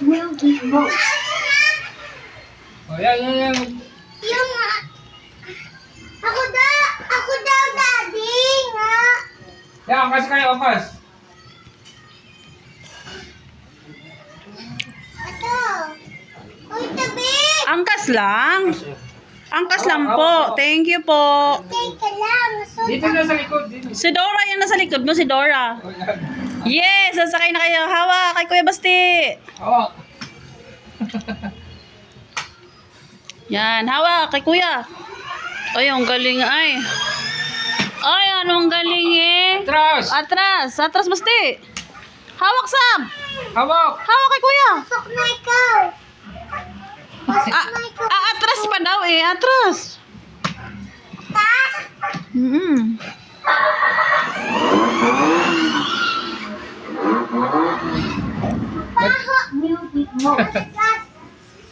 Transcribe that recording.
will be most. O, yan, yan, yan. Yung nga. Ako daw, ako daw, daddy, nga. Yan, angkas kayo, angkas. Ito. Uy, tabi. Angkas lang. Angkas lang po. Thank you po. Teka lang. So, Dito na sa likod. Dito. Si Dora yung nasa likod mo, si Dora. O, yan. Yes, sasakay na kayo. Hawa kay Kuya Basti. Hawak. Yan, hawa kay Kuya. Ay, ang galing ay. Ay, ano ang galing eh. Atras. Atras, atras Basti. Hawak Sam. Hawak. Hawak kay Kuya. pasok na ikaw. Pasok Ah, na ikaw. ah, atras pa daw eh, atras. Tas. Mm Paho. Will be most.